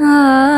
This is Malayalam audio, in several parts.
啊。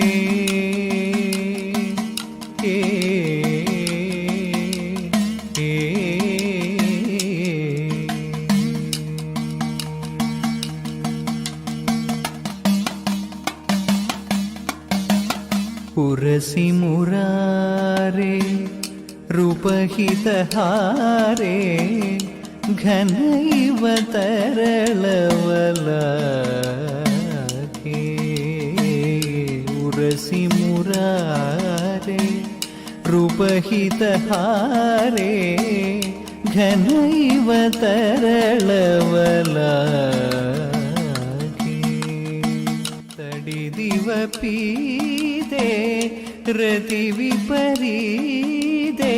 ಹಿತಹಾರೆ ಘನ ಇವ ತರಳವಲ ಉರಸಿ ಮುರಾರೆ ರೂಪಹಿತಹಾರೆ ಘನ ಇವ ತರಳವಲ ತಡಿದಿವಪೀದೆ ರತಿ ವಿಪರೀದೆ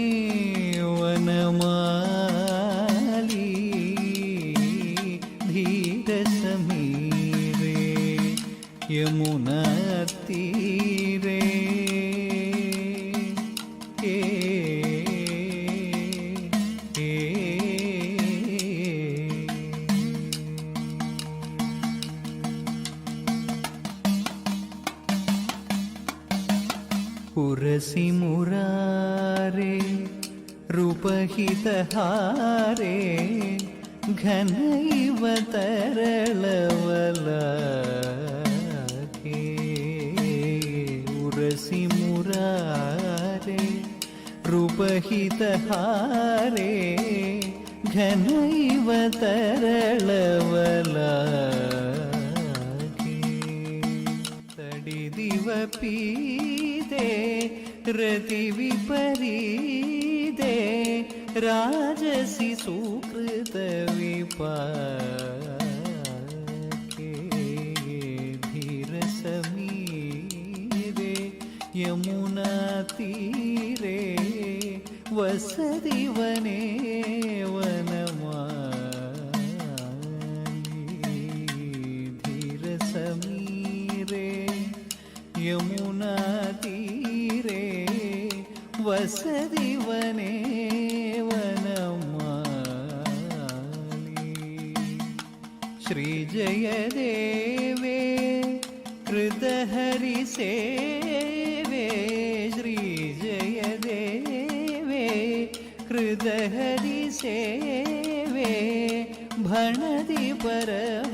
ರೂಪಹಿತಹಾರೇ ಘನ ಇವ ತರಳವಲಕೆ ಉರಸಿ ಮುರಾರೆ ರೂಪಹಿತಹಾರೇ ಘನ ಇವ ತರಳವಲಕೆ ತಡಿದಿವ ಪೀದೆ ರತಿ ವಿಪರೀ ते धीर समीरे यमुना तीरे वसदी वने वनमा धीरसमीरे यमुना വസതി വനേ വനമാലി ശ്രീജയദേവേ कृतहरि सेवे श्रीजय देवे कृतहरि सेवे भणति परम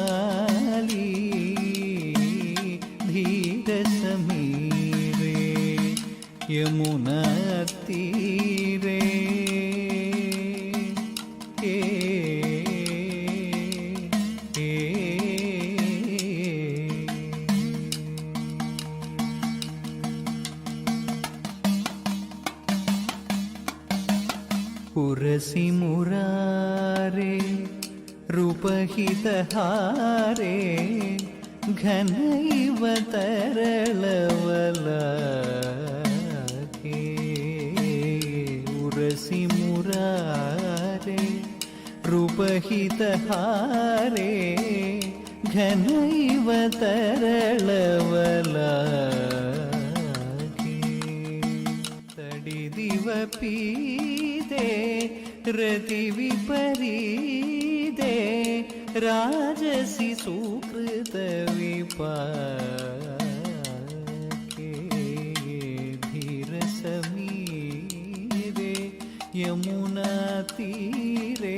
यमुना तीरे ए, मुरारे ए, पुरसि मुरारे रूपहितहारे घनैवतर हे घन तरळवलागे तड़ी दिव पीते रति विपरीते राजसि सुकृत विपाके धीर समीरे यमुना तीरे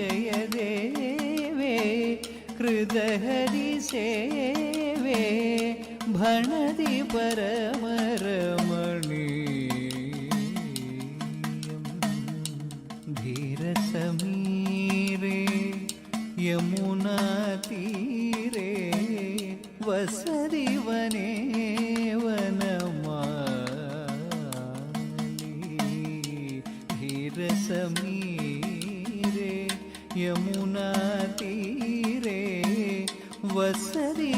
से सेवे भणति परमरमणि धीरसमीरे यमुनातीरे वसरी वने धीरसमीरे यमुनाती வசரி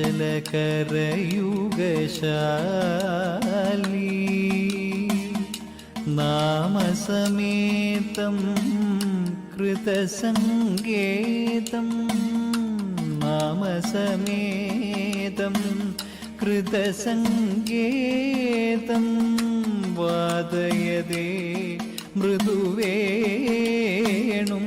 നെഞ്ചല കരയുഗശാലി നാമസമേതം കൃതസംഗേതം നാമസമേതം കൃതസംഗേതം വാദയതേ മൃദുവേണും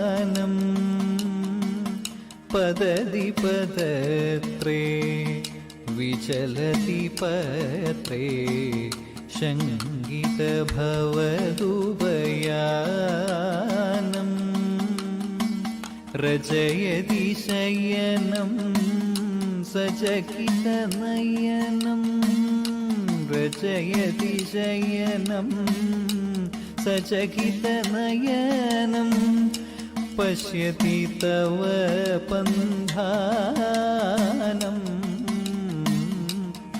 പദതിപദത്രേ വിചലതി പത്രേ ശങ്കിതഭവതുപയാനം രചയതി ശയനം നയനം രചയതി ശയനം നയനം पश्यति तव पन्धानम्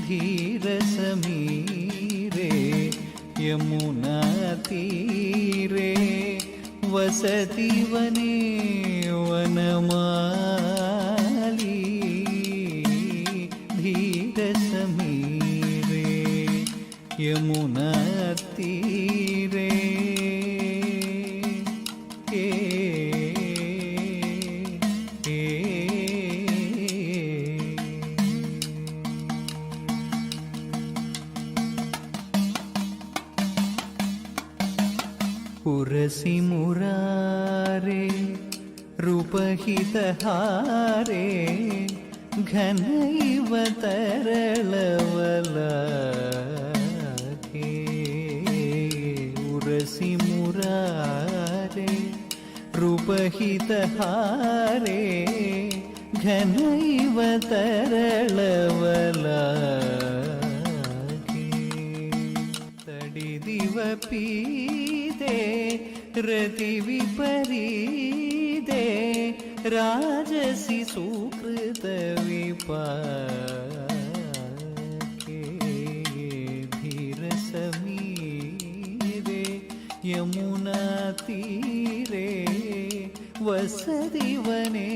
धीरसमीरे यमुनातीरे वसति वने उपहितहारे घनैव तरलवलागे तडिदिव पीते रतिविपरीदे राजसि सुकृतविपाके धीरसमीरे यमुनाती வசதிவனே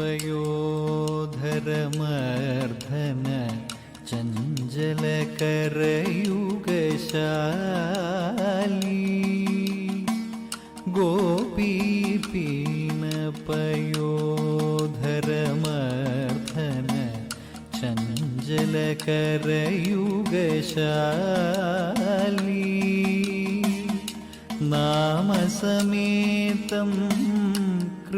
कृपयोधरमर्धन चञ्चलकरयुगशाली गोपीपीनपयोधरमर्धन चञ्चलकरयुगशाली नामसमेतम्